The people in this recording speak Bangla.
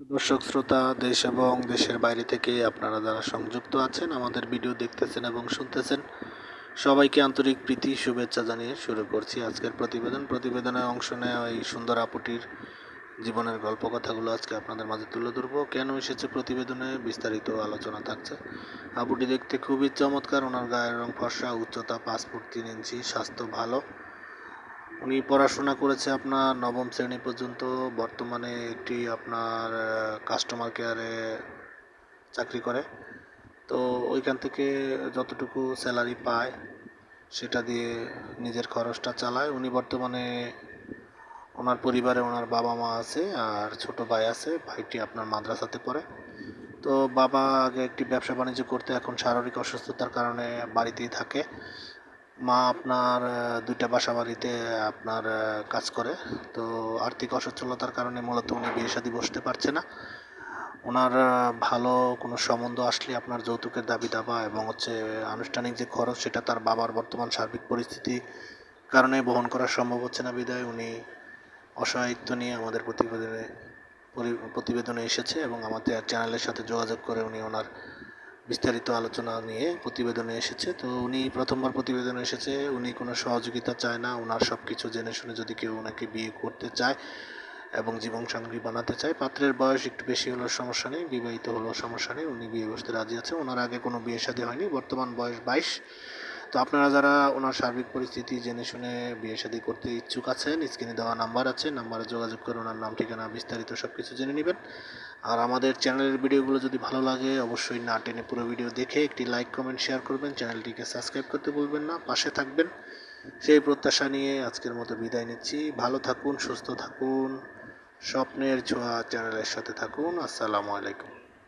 দর্শক, শ্রোতা, দেশ এবং দেশের বাইরে থেকে আপনারা যারা সংযুক্ত আছেন, আমাদের ভিডিও দেখতেছেন এবং শুনতেছেন, সবাইকে আন্তরিক প্রীতি, শুভেচ্ছা জানিয়ে শুরু করছি আজকের প্রতিবেদন। প্রতিবেদনে অংশ নেওয়া এই সুন্দর আপুটির জীবনের গল্প কথাগুলো আজকে আপনাদের মাঝে তুলে ধরবো। কেন এসেছে প্রতিবেদনে? বিস্তারিত আলোচনা থাকছে। আপুটি দেখতে খুবই চমৎকার, ওনার গায়ের রং ফর্সা, উচ্চতা পাঁচ ফুট তিন ইঞ্চি, স্বাস্থ্য ভালো। উনি পড়াশোনা করেছে আপনার নবম শ্রেণি পর্যন্ত, বর্তমানে একটি আপনার কাস্টমার কেয়ারে চাকরি করে। তো ওইখান থেকে যতটুকু স্যালারি পায়, সেটা দিয়ে নিজের খরচটা চালায়। উনি বর্তমানে ওনার পরিবারে ওনার বাবা মা আছে আর ছোট ভাই আছে, ভাইটি আপনার মাদ্রাসাতে পড়ে। তো বাবা আগে একটি ব্যবসা বাণিজ্য করতে এখন শারীরিক অসুস্থতার কারণে বাড়িতেই থাকে। মা আপনার দুইটা বাসা বাড়িতে আপনার কাজ করে। তো আর্থিক অসচ্ছলতার কারণে মূলত উনি বিয়ে শাদী বসতে পারছে না। ওনার ভালো কোনো সম্বন্ধ আসলে আপনার যৌতুকের দাবি দাবা এবং হচ্ছে আনুষ্ঠানিক যে খরচ, সেটা তার বাবার বর্তমান সার্বিক পরিস্থিতি কারণে বহন করা সম্ভব হচ্ছে না বিদায়। উনি অসহায়িত্ব নিয়ে আমাদের প্রতিবেদনে, পরি- প্রতিবেদনে এসেছে এবং আমাদের চ্যানেলের সাথে যোগাযোগ করে উনি ওনার বিস্তারিত আলোচনা নিয়ে প্রতিবেদনে এসেছে। তো উনি প্রথমবার প্রতিবেদনে এসেছে, উনি কোনো সহযোগিতা চায় না ওনার সব কিছু জেনে শুনে যদি কেউ ওনাকে বিয়ে করতে চায় এবং জীবন সঙ্গী বানাতে চায়, পাত্রের বয়স একটু বেশি হলেও সমস্যা নেই, বিবাহিত হলেও সমস্যা নেই, উনি বিয়ে বসতে রাজি আছে। ওনার আগে কোনো বিয়ে শাদী হয়নি, বর্তমান বয়স বাইশ। তো আপনারা যারা ওনার সার্বিক পরিস্থিতি জেনে শুনে বিয়ে শাদী করতে ইচ্ছুক আছেন, স্ক্রিনে দেওয়া নাম্বার আছে, নাম্বারে যোগাযোগ করে ওনার নাম, ঠিকানা, বিস্তারিত সব কিছু জেনে নেবেন। আর আমাদের চ্যানেলের ভিডিওগুলো যদি ভালো লাগে, অবশ্যই না টেনে পুরো ভিডিও দেখে একটি লাইক, কমেন্ট, শেয়ার করবেন। চ্যানেলটিকে সাবস্ক্রাইব করতে ভুলবেন না, পাশে থাকবেন। সেই প্রত্যাশা নিয়ে আজকের মতো বিদায় নিচ্ছি। ভালো থাকুন, সুস্থ থাকুন, স্বপ্নের ছোঁয়া চ্যানেলের সাথে থাকুন। আসসালামু আলাইকুম।